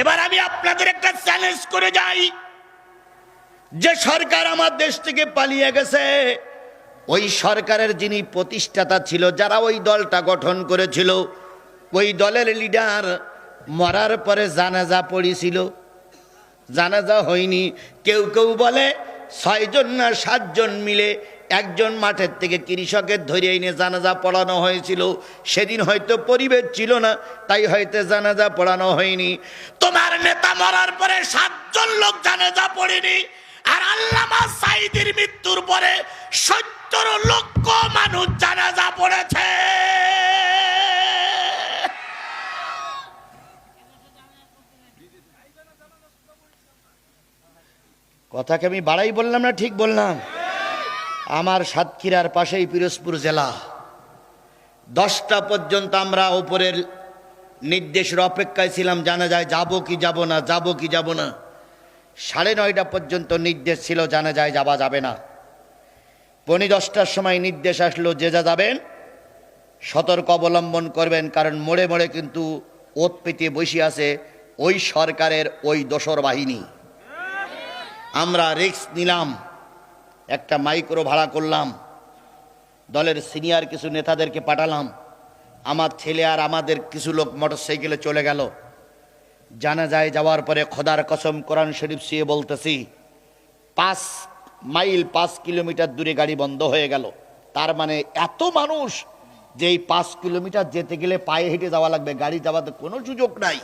এবার আমি আপনাদের একটা চ্যালেঞ্জ করে যাই। যে সরকার আমার দেশ থেকে পালিয়ে গেছে, ওই সরকারের যিনি প্রতিষ্ঠাতা ছিল, যারা ওই দলটা গঠন করেছিল, ওই দলের লিডার মরার পরে জানাজা পড়েছিল। জানাজা হয়নি। কেউ কেউ বলে ছয়জন না সাতজন মিলে একজন মাঠের থেকে কৃষকের ধরে এনে জানাজা পড়ানো হয়েছিল। সেদিন হয়তো পরিবেশ ছিল না, তাই হয়তো জানাজা পড়ানো হয়নি। তোমার নেতা মরার পরে সাতজন লোক জানাজা পড়েনি আর আল্লামা সাইদির মৃত্যুর পরে সত্তর লক্ষ মানুষ জানাজা পড়েছে। কথাকে আমি বাড়াই বললাম না, ঠিক বললাম? আমার সাতক্ষীরার পাশেই পিরোজপুর জেলা। দশটা পর্যন্ত আমরা ওপরের নির্দেশের অপেক্ষায় ছিলাম, জানা যায় যাব কি যাব না, যাব কি যাব না। সাড়ে নয়টা পর্যন্ত নির্দেশ ছিল, জানা যায় যাওয়া যাবে না। পনি দশটার সময় নির্দেশ আসলো, যে যা যাবেন, সতর্ক অবলম্বন করবেন, কারণ মোড়ে মোড়ে কিন্তু ওত পেতে বসে আছে ওই সরকারের ওই দোসর বাহিনী। আমরা রিক্স নিলাম। একটা মাইক্রো ভাড়া করলাম। দলের সিনিয়র কিছু নেতাদেরকে পাঠালাম। আমার ছেলে আর আমাদের কিছু লোক মোটরসাইকেলে চলে গেল। জানা যায় যাওয়ার পরে খোদার কসম কোরআন শরীফ শুয়ে বলতেছি, পাঁচ মাইল, পাঁচ কিলোমিটার দূরে গাড়ি বন্ধ হয়ে গেল। তার মানে এত মানুষ যে এই পাঁচ কিলোমিটার যেতে গেলে পায়ে হেঁটে যাওয়া লাগবে, গাড়ি যাওয়াতে কোনো সুযোগ নাই।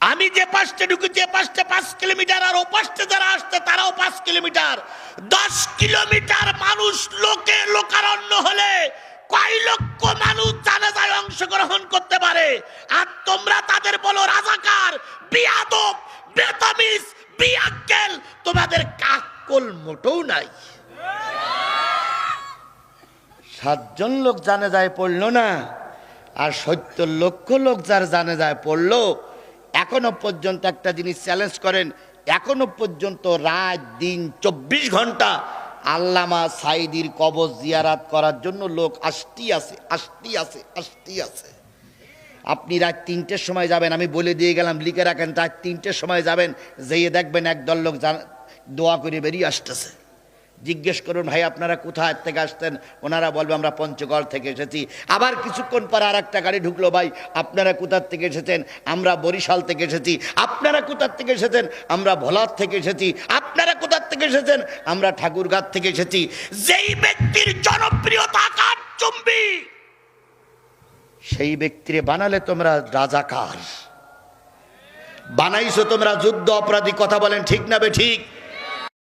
আমি যে পাঁচটা ঢুকেছি এ পাঁচটা পাঁচ কিলোমিটার আর ও পাঁচটা যারা আসছে, তারাও পাঁচ কিলোমিটার। দশ কিলোমিটার মানুষ লোকে লোকারণ্য হলে কয় লক্ষ মানুষ জানাজায় অংশগ্রহণ করতে পারে? আর তোমরা তাদের বলো, রাজাকার, বিয়াদব, বেতামিজ, বিয়াক্কেল, তোমাদের কাকল মোটেও নাই। সাতজন লোক জানে যায় পড়ল না, আর সত্তর লক্ষ লোক যার জানে যায় পড়ল এখনও পর্যন্ত একটা জিনিস চ্যালেঞ্জ করেন, এখনও পর্যন্ত রাত, দিন, চব্বিশ ঘণ্টা আল্লামা সাইদির কবজ জিয়ারাত করার জন্য লোক আসতি আছে আসতি আছে আসতি আছে। আপনি রাত তিনটের সময় যাবেন, আমি বলে দিয়ে গেলাম, লিখে রাখেন, রাত তিনটের সময় যাবেন, যেয়ে দেখবেন একদল লোক দোয়া করে বেরিয়ে আসতেছে। জিজ্ঞেস করুন, ভাই, আপনারা কোথায় থেকে আসতেন ওনারা বলবে, আমরা পঞ্চগড় থেকে এসেছি। আবার কিছুক্ষণ পর আর একটা গাড়ি ঢুকলো, ভাই, আপনারা কোথার থেকে এসেছেন? আমরা বরিশাল থেকে এসেছি। আপনারা কোথার থেকে এসেছেন? আমরা ভোলার থেকে এসেছি। আপনারা কোথার থেকে এসেছেন? আমরা ঠাকুরগাঁ থেকে এসেছি। যেই ব্যক্তির জনপ্রিয়তা কার চুম্বি? সেই ব্যক্তিরে বানালে তোমরা রাজাকার বানাইছো তোমরা যুদ্ধ অপরাধী। কথা বলেন ঠিক না বে ঠিক।